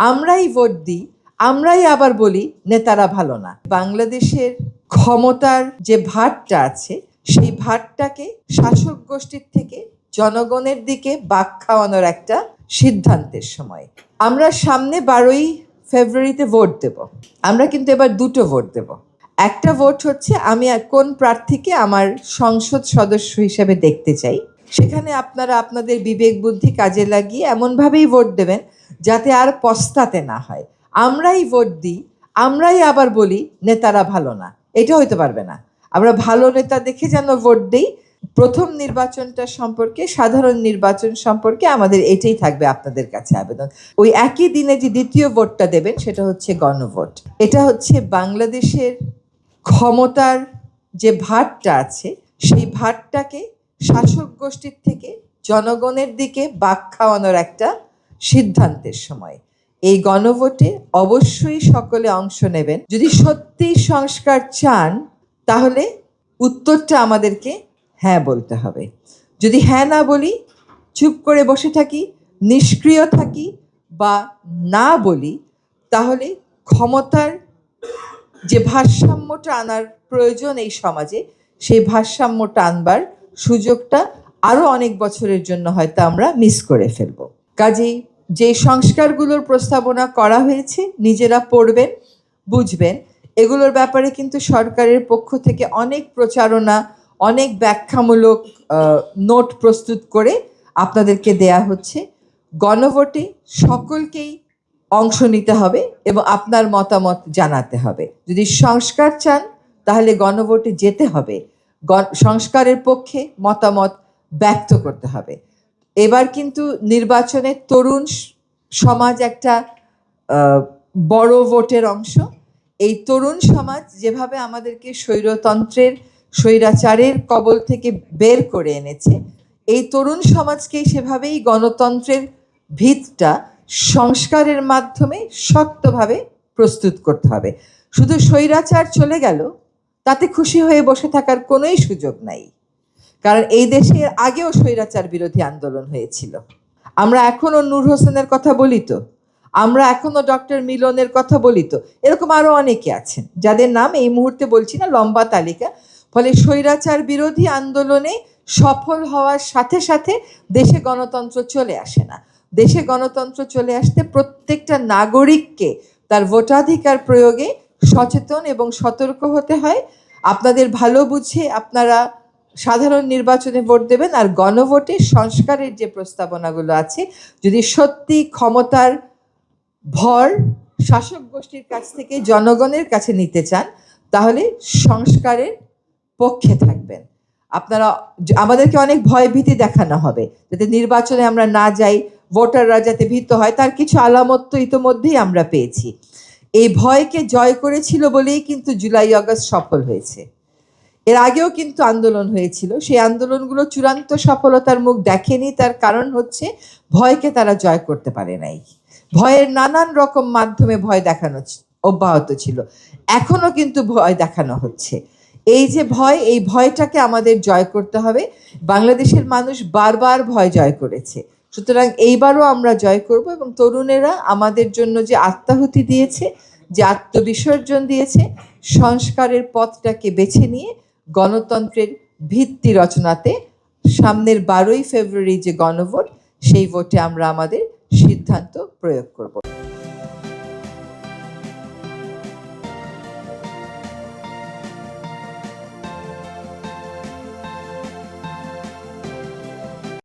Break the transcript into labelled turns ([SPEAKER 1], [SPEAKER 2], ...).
[SPEAKER 1] আমরাই ভোট দিই, আমরাই আবার বলি নেতারা ভালো না। বাংলাদেশের ক্ষমতার যে ভারটা আছে, সেই ভারটাকে শাসক গোষ্ঠীর থেকে জনগণের দিকে বাক খাওয়ানোর একটা সিদ্ধান্তের সময়। আমরা সামনে বারোই ফেব্রুয়ারিতে ভোট দেব। আমরা কিন্তু এবার দুটো ভোট দেব। একটা ভোট হচ্ছে আমি কোন প্রার্থীকে আমার সংসদ সদস্য হিসেবে দেখতে চাই। সেখানে আপনারা আপনাদের বিবেক বুদ্ধি কাজে লাগিয়ে এমনভাবেই ভোট দেবেন যাতে আর পস্তাতে না হয়। আমরাই ভোট দিই, আমরাই আবার বলি, নেতারা ভালো না। এটা হইতে পারবে না। আমরা ভালো নেতা দেখে যেন ভোট দিই, প্রথম নির্বাচনটা সম্পর্কে, সাধারণ নির্বাচন সম্পর্কে আমাদের এটাই থাকবে আপনাদের কাছে আবেদন। ওই একই দিনে যে দ্বিতীয় ভোটটা দেবেন, সেটা হচ্ছে গণভোট। এটা হচ্ছে বাংলাদেশের ক্ষমতার যে ভারটা আছে, সেই ভারটাকে শাসক গোষ্ঠীর থেকে জনগণের দিকে বাক খাওয়ানোর একটা সিদ্ধান্তের সময়। এই গণভোটে অবশ্যই সকলে অংশ নেবেন। যদি সত্যি সংস্কার চান, তাহলে উত্তরটা আমাদেরকে হ্যাঁ বলতে হবে। যদি হ্যাঁ না বলি, চুপ করে বসে থাকি, নিষ্ক্রিয় থাকি বা না বলি, তাহলে ক্ষমতার যে ভারসাম্যটা আনার প্রয়োজন এই সমাজে, সেই ভারসাম্যটা আনবার সুযোগটা আরও অনেক বছরের জন্য হয়তো আমরা মিস করে ফেলব। কাজেই যে সংস্কারগুলোর প্রস্তাবনা করা হয়েছে, নিজেরা পড়বেন, বুঝবেন। এগুলোর ব্যাপারে কিন্তু সরকারের পক্ষ থেকে অনেক প্রচারণা, অনেক ব্যাখ্যামূলক নোট প্রস্তুত করে আপনাদেরকে দেয়া হচ্ছে। গণভোটে সকলকেই অংশ নিতে হবে এবং আপনার মতামত জানাতে হবে। যদি সংস্কার চান, তাহলে গণভোটে যেতে হবে। সংস্কারের পক্ষে মতামত ব্যক্ত করতে হবে। এবার কিন্তু নির্বাচনে তরুণ সমাজ একটা বড় ভোটের অংশ। এই তরুণ সমাজ যেভাবে আমাদেরকে স্বৈরতন্ত্রের, স্বৈরাচারের কবল থেকে বের করে এনেছে, এই তরুণ সমাজকেই সেভাবেই গণতন্ত্রের ভিতটা সংস্কারের মাধ্যমে শক্তভাবে প্রস্তুত করতে হবে। শুধু স্বৈরাচার চলে গেল, তাতে খুশি হয়ে বসে থাকার কোনোই সুযোগ নাই। কারণ এই দেশে এর আগেও স্বৈরাচার বিরোধী আন্দোলন হয়েছিল। আমরা এখনও নূর হোসেনের কথা বলি তো। আমরা এখনও ডক্টর মিলনের কথা বলি তো। এরকম আরও অনেকে আছেন, যাদের নাম এই মুহূর্তে বলছি না, লম্বা তালিকা। ফলে স্বৈরাচার বিরোধী আন্দোলনে সফল হওয়ার সাথে সাথে দেশে গণতন্ত্র চলে আসে না। দেশে গণতন্ত্র চলে আসতে প্রত্যেকটা নাগরিককে তার ভোটাধিকার প্রয়োগে সচেতন এবং সতর্ক হতে হয়। আপনাদের ভালো বুঝে আপনারা সাধারণ নির্বাচনে ভোট দেবেন আর গণভোটে সংস্কারের যে প্রস্তাবনাগুলো আছে, যদি সত্যি ক্ষমতার ভর শাসক গোষ্ঠীর কাছ থেকে জনগণের কাছে নিতে চান, তাহলে সংস্কারের পক্ষে থাকবেন। আপনারা, আমাদেরকে অনেক ভয় ভীতি দেখানো হবে, যাতে নির্বাচনে আমরা না যাই, ভোটাররা যাতে ভীত হয়, তার কিছু আলামত তো ইতোমধ্যেই আমরা পেয়েছি। এই ভয়কে জয় করেছিল বলেই কিন্তু জুলাই আগস্ট সফল হয়েছে। এর আগেও কিন্তু আন্দোলন হয়েছিল। সেই আন্দোলনগুলো চূড়ান্ত সফলতার মুখ দেখেনি। তার কারণ হচ্ছে ভয়কে তারা জয় করতে পারে নাই। ভয়ের নানান রকম মাধ্যমে ভয় দেখানো অব্যাহত ছিল। এখনও কিন্তু ভয় দেখানো হচ্ছে। এই যে ভয়, এই ভয়টাকে আমাদের জয় করতে হবে। বাংলাদেশের মানুষ বারবার ভয় জয় করেছে। সুতরাং এইবারও আমরা জয় করব এবং তরুণেরা আমাদের জন্য যে আত্মাহুতি দিয়েছে, যে আত্মবিসর্জন দিয়েছে, সংস্কারের পথটাকে বেছে নিয়ে গণতন্ত্রের ভিত্তি রচনাতে সামনের বারোই ফেব্রুয়ারি যে গণভোট, সেই ভোটে আমরা আমাদের সিদ্ধান্ত প্রয়োগ করব।